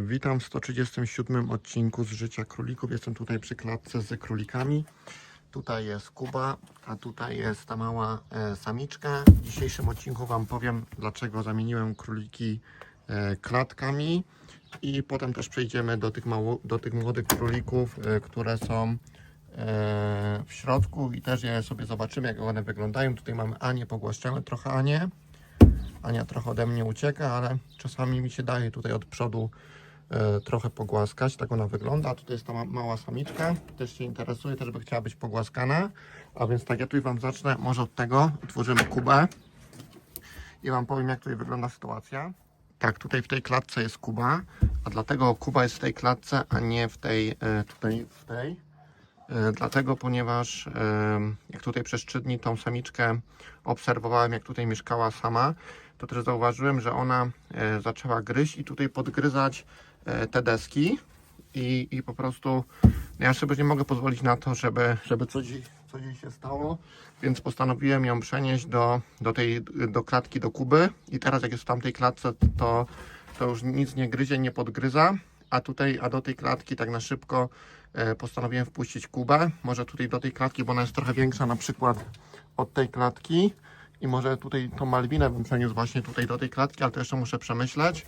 Witam w 137 odcinku z życia królików. Jestem tutaj przy klatce z królikami. Tutaj jest Kuba, a tutaj jest ta mała e, samiczka. W dzisiejszym odcinku Wam powiem, dlaczego zamieniłem króliki e, klatkami. I potem też przejdziemy do tych, mało, do tych młodych królików, e, które są e, w środku i też je sobie zobaczymy, jak one wyglądają. Tutaj mamy Anię, pogłaszczamy trochę Anię. Ania trochę ode mnie ucieka, ale czasami mi się daje tutaj od przodu trochę pogłaskać. Tak ona wygląda. Tutaj jest ta ma mała samiczka. Też się interesuje, też by chciała być pogłaskana. A więc tak, ja tutaj Wam zacznę może od tego. Otworzymy kubę i Wam powiem, jak tutaj wygląda sytuacja. Tak, tutaj w tej klatce jest Kuba, a dlatego Kuba jest w tej klatce, a nie w tej, e, tutaj w tej. E, Dlatego, ponieważ e, jak tutaj przez trzy dni tą samiczkę obserwowałem, jak tutaj mieszkała sama, to też zauważyłem, że ona e, zaczęła gryźć i tutaj podgryzać e, te deski i, i po prostu ja sobie nie mogę pozwolić na to, żeby, żeby coś, coś jej się stało, więc postanowiłem ją przenieść do, do tej do klatki do Kuby. I teraz jak jest w tamtej klatce, to, to już nic nie gryzie, nie podgryza, a tutaj, a do tej klatki tak na szybko e, postanowiłem wpuścić Kubę, może tutaj do tej klatki, bo ona jest trochę większa na przykład od tej klatki. I może tutaj tą Malwinę bym przeniósł właśnie tutaj do tej klatki, ale to jeszcze muszę przemyśleć,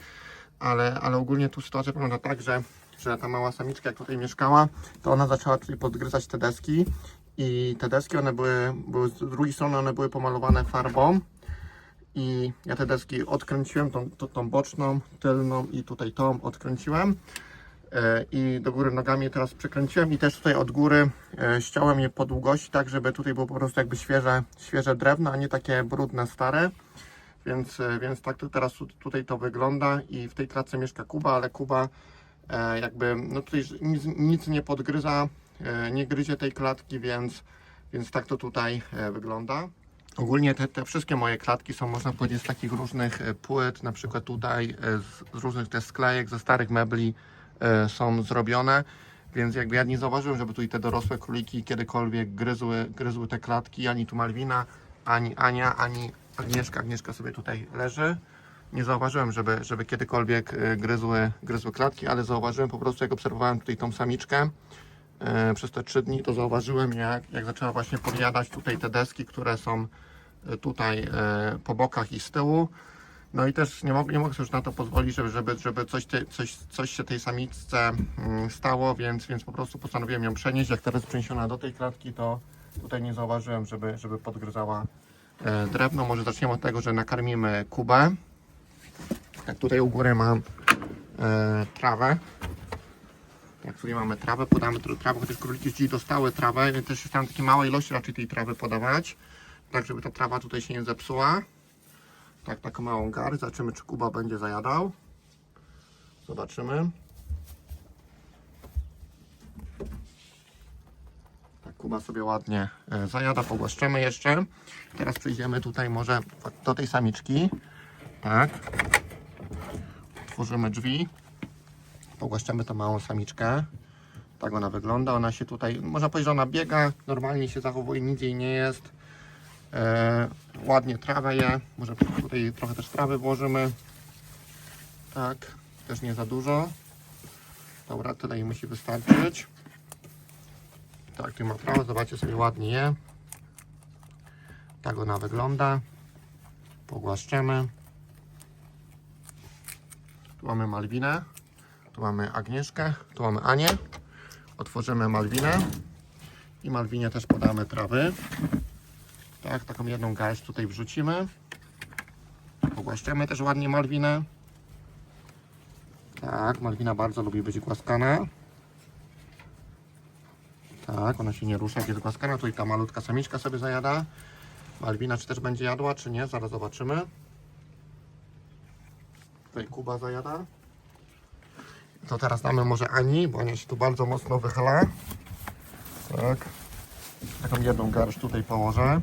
ale, ale ogólnie tu sytuacja wygląda tak, że, że ta mała samiczka jak tutaj mieszkała, to ona zaczęła tutaj podgryzać te deski i te deski one były, były z drugiej strony one były pomalowane farbą i ja te deski odkręciłem, tą, tą, tą boczną, tylną i tutaj tą odkręciłem e, i do góry nogami teraz przykręciłem i też tutaj od góry e, ściąłem je po długości, tak żeby tutaj było po prostu jakby świeże, świeże drewno, a nie takie brudne, stare. Więc, e, więc tak to teraz tu- tutaj to wygląda i w tej klatce mieszka Kuba, ale Kuba e, jakby no tutaj nic, nic nie podgryza, e, nie gryzie tej klatki, więc, więc tak to tutaj wygląda. Ogólnie te, te wszystkie moje klatki są, można powiedzieć, z takich różnych płyt, na przykład tutaj z, z różnych też sklejek, ze starych mebli są zrobione, więc jakby ja nie zauważyłem, żeby tutaj te dorosłe króliki kiedykolwiek gryzły, gryzły te klatki, ani tu Malwina, ani Ania, ani Agnieszka. Agnieszka sobie tutaj leży. Nie zauważyłem, żeby, żeby kiedykolwiek e, gryzły, gryzły klatki, ale zauważyłem po prostu, jak obserwowałem tutaj tą samiczkę, e, przez te trzy dni, to zauważyłem, jak, jak zaczęła właśnie podjadać tutaj te deski, które są e, tutaj po bokach i z tyłu. No i też nie mogę, nie mogę już na to pozwolić, żeby, żeby, żeby coś, te, coś, coś się tej samiczce mm, stało, więc, więc po prostu postanowiłem ją przenieść. Jak teraz przeniesiona do tej klatki, to tutaj nie zauważyłem, żeby, żeby podgryzała drewno. Może zaczniemy od tego, że nakarmimy Kubę. Tak tutaj u góry mam e, trawę. Jak tutaj mamy trawę, podamy tr- trawę, chociaż króliki dziś dostały trawę, więc też chciałem takiej małej ilości raczej tej trawy podawać, tak żeby ta trawa tutaj się nie zepsuła. Tak, taką małą garść, zobaczymy czy Kuba będzie zajadał. Zobaczymy. Kuba sobie ładnie e, zajada, pogłaszczemy jeszcze. Teraz przejdziemy tutaj może do tej samiczki. Tak. Otworzymy drzwi. Pogłaszczamy tą małą samiczkę. Tak ona wygląda. Ona się tutaj, można powiedzieć, że ona biega, normalnie się zachowuje, nic jej nie jest. E, ładnie trawę je. Może tutaj trochę też trawy włożymy. Tak, też nie za dużo. Dobra, tyle jej musi wystarczyć. Tak, tu ma trawę, zobaczcie sobie ładnie je. Tak ona wygląda. Pogłaszczemy. Tu mamy Malwinę. Tu mamy Agnieszkę, tu mamy Anię. Otworzymy Malwinę i Malwinie też podamy trawy. Tak, taką jedną garść tutaj wrzucimy. Pogłaszczemy też ładnie Malwinę. Tak, Malwina bardzo lubi być głaskana. Tak, ona się nie rusza, jak jest głaskana. Tutaj ta malutka samiczka sobie zajada. Malwina czy też będzie jadła, czy nie? Zaraz zobaczymy. Tutaj Kuba zajada. To teraz damy może Ani, bo Ania się tu bardzo mocno wychyla. Tak. Taką jedną garść tutaj położę.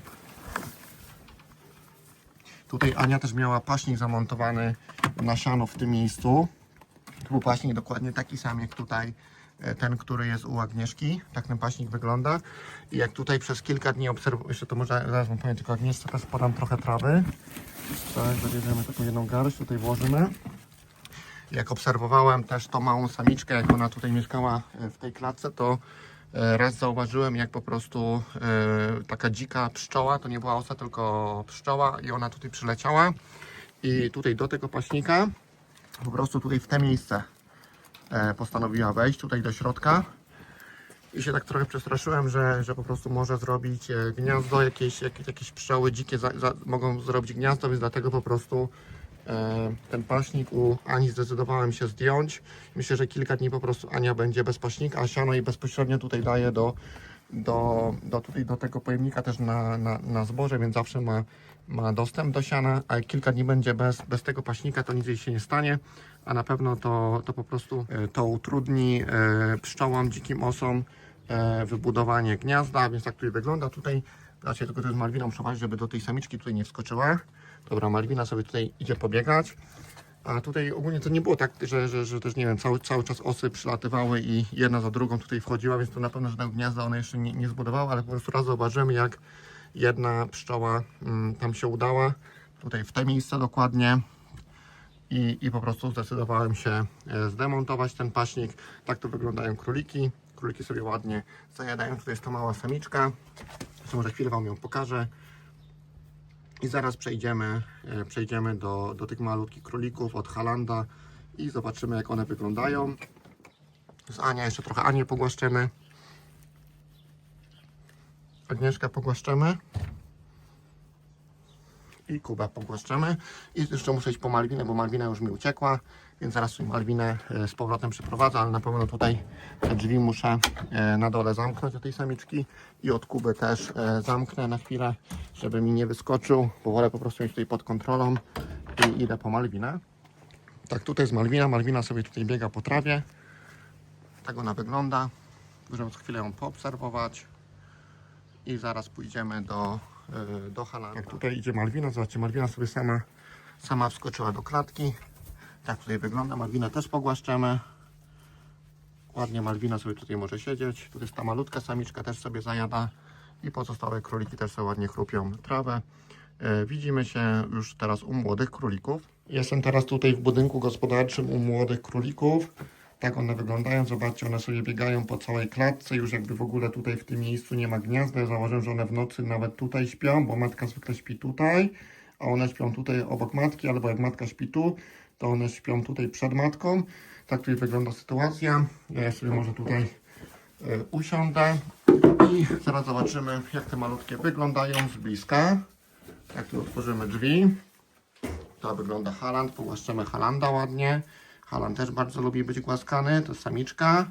Tutaj Ania też miała paśnik zamontowany na siano w tym miejscu. To był paśnik dokładnie taki sam jak tutaj ten, który jest u Agnieszki. Tak ten paśnik wygląda. I jak tutaj przez kilka dni obserwuję, jeszcze to może zaraz wam powiem, tylko Agnieszce też podam trochę trawy. Tak, zabierzemy taką jedną garść, tutaj włożymy. Jak obserwowałem też tą małą samiczkę, jak ona tutaj mieszkała e, w tej klatce, to e, raz zauważyłem, jak po prostu e, taka dzika pszczoła, to nie była osa, tylko pszczoła i ona tutaj przyleciała i tutaj do tego paśnika, po prostu tutaj w te miejsce e, postanowiła wejść, tutaj do środka i się tak trochę przestraszyłem, że, że po prostu może zrobić e, gniazdo, jakieś, jakieś, jakieś pszczoły dzikie za, za, mogą zrobić gniazdo, więc dlatego po prostu e, ten paśnik u Ani zdecydowałem się zdjąć. Myślę, że kilka dni po prostu Ania będzie bez paśnika, a siano jej bezpośrednio tutaj daje do, do, do, tutaj, do tego pojemnika też na, na, na zboże, więc zawsze ma, ma dostęp do siana, a jak kilka dni będzie bez, bez tego paśnika, to nic jej się nie stanie, a na pewno to, to po prostu e, to utrudni e, pszczołom, dzikim osom e, wybudowanie gniazda, więc tak tutaj wygląda. Tutaj, raczej tylko to z Malwiną przewadzić, żeby do tej samiczki tutaj nie wskoczyła. Dobra, Malwina sobie tutaj idzie pobiegać. A tutaj ogólnie to nie było tak, że, że, że też nie wiem, cały, cały czas osy przylatywały i jedna za drugą tutaj wchodziła, więc to na pewno żadnego gniazda one jeszcze nie, nie zbudowały, ale po prostu raz zauważymy, jak jedna pszczoła mm, tam się udała, tutaj w te miejsce dokładnie i, i po prostu zdecydowałem się e, zdemontować ten paśnik. Tak to wyglądają króliki. Króliki sobie ładnie zajadają. Tutaj jest ta mała samiczka. Zresztą może chwilę Wam ją pokażę. I zaraz przejdziemy, e, przejdziemy do, do tych malutkich królików od Halanda i zobaczymy jak one wyglądają. Z Ania jeszcze trochę Anię pogłaszczymy. Agnieszkę pogłaszczymy. I Kubę pogłaszczymy. I jeszcze muszę iść po Malwinę, bo Malwina już mi uciekła. Więc zaraz Malwinę e, z powrotem przyprowadzę, ale na pewno tutaj te drzwi muszę e, na dole zamknąć od tej samiczki. I od Kuby też e, zamknę na chwilę, żeby mi nie wyskoczył, bo wolę po prostu mieć tutaj pod kontrolą. I idę po Malwinę. Tak, tutaj jest Malwina. Malwina sobie tutaj biega po trawie. Tak ona wygląda. Możemy chwilę ją poobserwować. I zaraz pójdziemy do, y, do Halanda. Jak tutaj idzie Malwina, zobaczcie, Malwina sobie sama, sama wskoczyła do klatki. Tak tutaj wygląda. Malwinę też pogłaszczemy. Ładnie Malwina sobie tutaj może siedzieć. Tutaj jest ta malutka samiczka, też sobie zajada. I pozostałe króliki też sobie ładnie chrupią trawę. E, Widzimy się już teraz u młodych królików. Jestem teraz tutaj w budynku gospodarczym u młodych królików. Tak one wyglądają. Zobaczcie, one sobie biegają po całej klatce. Już jakby w ogóle tutaj w tym miejscu nie ma gniazda. Ja założyłem, że one w nocy nawet tutaj śpią, bo matka zwykle śpi tutaj, a one śpią tutaj obok matki, albo jak matka śpi tu, to one śpią tutaj przed matką. Tak tutaj wygląda sytuacja. Ja sobie może tutaj e, usiądę i zaraz zobaczymy, jak te malutkie wyglądają z bliska. Jak tu otworzymy drzwi. To wygląda Haland. Pogłaszczemy Halanda ładnie. Haland też bardzo lubi być głaskany. To samiczka.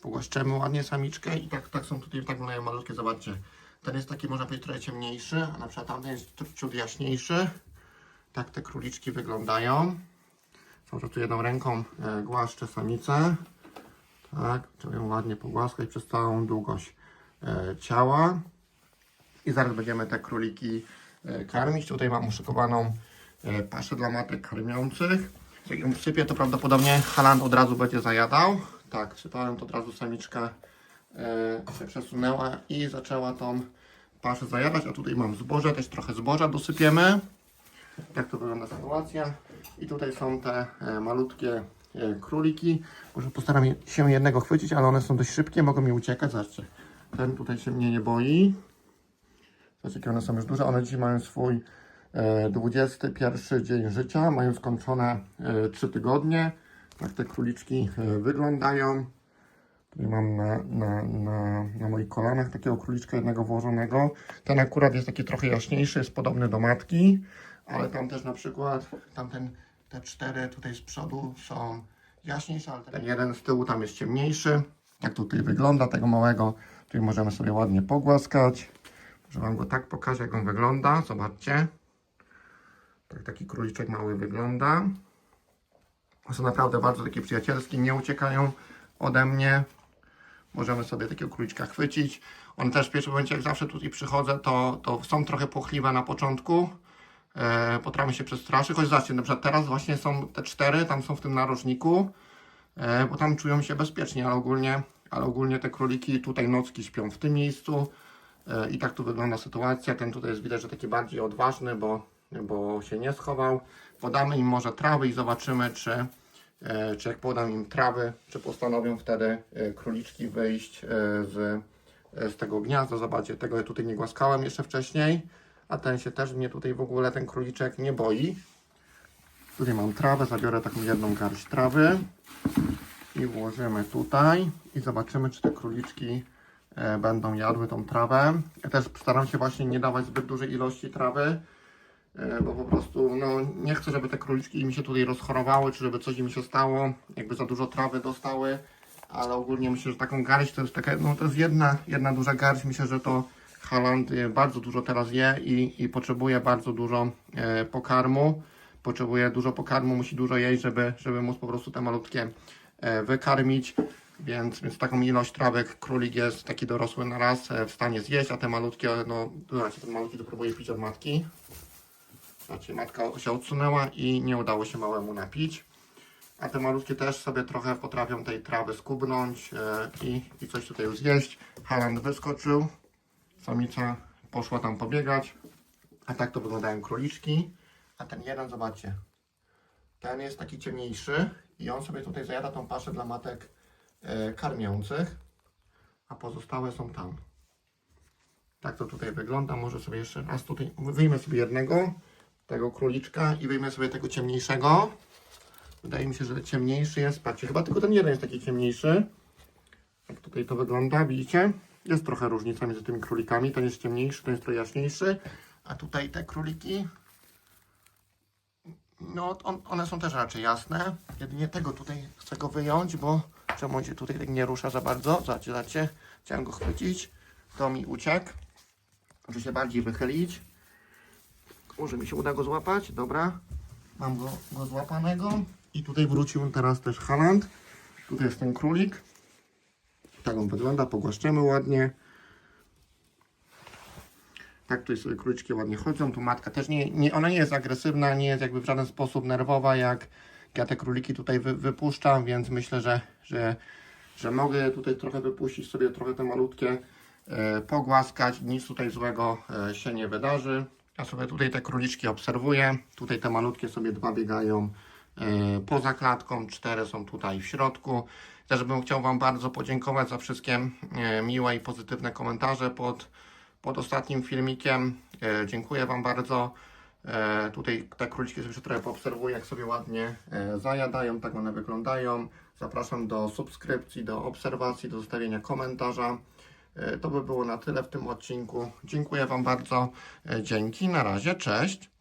Pogłaszczemy ładnie samiczkę i tak, tak są tutaj, tak wyglądają malutkie. Zobaczcie. Ten jest taki, można powiedzieć, trochę ciemniejszy, a na przykład tamten jest ciut jaśniejszy. Tak te króliczki wyglądają. Są tu jedną ręką e, głaszczę samicę. Tak, trzeba ją ładnie pogłaskać przez całą długość e, ciała. I zaraz będziemy te króliki e, karmić. Tutaj mam uszykowaną e, paszę dla matek karmiących. Jak ją wsypię, to prawdopodobnie haland od razu będzie zajadał. Tak, wsypałem to od razu samiczka e, się przesunęła i zaczęła tą paszę zajadać. A tutaj mam zboże, też trochę zboża dosypiemy. Tak to wygląda sytuacja. I tutaj są te e, malutkie e, króliki. Może postaram się jednego chwycić, ale one są dość szybkie, mogą mi uciekać. Zobaczcie, ten tutaj się mnie nie boi. Zobaczcie, jakie one są już duże. One dzisiaj mają swój 21 dzień życia. Mają skończone e, 3 tygodnie. Tak te króliczki e, wyglądają. Tutaj mam na, na, na, na moich kolanach takiego króliczka jednego włożonego. Ten akurat jest taki trochę jaśniejszy, jest podobny do matki, ale tam też na przykład tamten, te cztery tutaj z przodu są jaśniejsze, ale ten jeden z tyłu tam jest ciemniejszy. Tak tutaj wygląda tego małego. Tutaj możemy sobie ładnie pogłaskać. Może Wam go tak pokażę, jak on wygląda. Zobaczcie. Tak taki króliczek mały wygląda. Są naprawdę bardzo takie przyjacielskie, nie uciekają ode mnie. Możemy sobie takiego króliczka chwycić. One też w pierwszym momencie, jak zawsze tutaj przychodzę, to, to są trochę płochliwe na początku. E, potrafię się przestraszyć. Choć zobaczcie, na przykład teraz właśnie są te cztery, tam są w tym narożniku, e, bo tam czują się bezpiecznie, ale ogólnie, ale ogólnie te króliki tutaj nocki śpią w tym miejscu. E, I tak tu wygląda sytuacja. Ten tutaj jest widać, że taki bardziej odważny, bo, bo się nie schował. Podamy im może trawy i zobaczymy, czy, e, czy jak podam im trawy, czy postanowią wtedy e, króliczki wyjść e, z, z tego gniazda. Zobaczcie, tego ja tutaj nie głaskałem jeszcze wcześniej, a ten się też mnie tutaj w ogóle, ten króliczek nie boi. Tutaj mam trawę, zabiorę taką jedną garść trawy i włożymy tutaj i zobaczymy, czy te króliczki będą jadły tą trawę. Ja też staram się właśnie nie dawać zbyt dużej ilości trawy, bo po prostu no, nie chcę, żeby te króliczki mi się tutaj rozchorowały, czy żeby coś im się stało, jakby za dużo trawy dostały, ale ogólnie myślę, że taką garść to jest taka, no to jest jedna, jedna duża garść, myślę, że to Haland e, bardzo dużo teraz je i, i potrzebuje bardzo dużo e, pokarmu, potrzebuje dużo pokarmu, musi dużo jeść, żeby, żeby móc po prostu te malutkie e, wykarmić. Więc, więc taką ilość trawek królik jest taki dorosły na raz e, w stanie zjeść, a te malutkie, no zobaczcie, ten malutki to próbuje pić od matki. Znaczy matka się odsunęła i nie udało się małemu napić. A te malutkie też sobie trochę potrafią tej trawy skubnąć e, i, i coś tutaj już zjeść. Haland wyskoczył, samica poszła tam pobiegać. A tak to wyglądają króliczki. A ten jeden, zobaczcie, ten jest taki ciemniejszy i on sobie tutaj zajada tą paszę dla matek e, karmiących, a pozostałe są tam. Tak to tutaj wygląda. Może sobie jeszcze raz tutaj wyjmę sobie jednego, tego króliczka i wyjmę sobie tego ciemniejszego. Wydaje mi się, że ciemniejszy jest. Patrzcie, chyba tylko ten jeden jest taki ciemniejszy. Jak tutaj to wygląda, widzicie? Jest trochę różnica między tymi królikami. Ten jest ciemniejszy, ten jest trochę jaśniejszy. A tutaj te króliki no, on, one są też raczej jasne. Jedynie tego tutaj chcę go wyjąć, bo czemu on się tutaj tak nie rusza za bardzo? Zobaczcie, zobaczcie. Chciałem go chwycić. To mi uciekł. Muszę się bardziej wychylić. Może mi się uda go złapać. Dobra. Mam go, go złapanego. I tutaj wrócił teraz też Haland. Tutaj jest ten królik. Tak on wygląda. Pogłaszczemy ładnie. Tak, tutaj sobie króliczki ładnie chodzą. Tu matka też nie, nie, ona nie jest agresywna, nie jest jakby w żaden sposób nerwowa, jak ja te króliki tutaj wy, wypuszczam, więc myślę, że, że, że mogę tutaj trochę wypuścić sobie trochę te malutkie, e, pogłaskać. Nic tutaj złego e, się nie wydarzy. Ja sobie tutaj te króliczki obserwuję. Tutaj te malutkie sobie dwa biegają e, poza klatką, cztery są tutaj w środku. Też bym chciał Wam bardzo podziękować za wszystkie e, miłe i pozytywne komentarze pod pod ostatnim filmikiem. E, dziękuję Wam bardzo. Tutaj te króliczki sobie trochę poobserwuję, jak sobie ładnie zajadają, tak one wyglądają. Zapraszam do subskrypcji, do obserwacji, do zostawienia komentarza. E, to by było na tyle w tym odcinku. Dziękuję Wam bardzo. E, dzięki, na razie, cześć.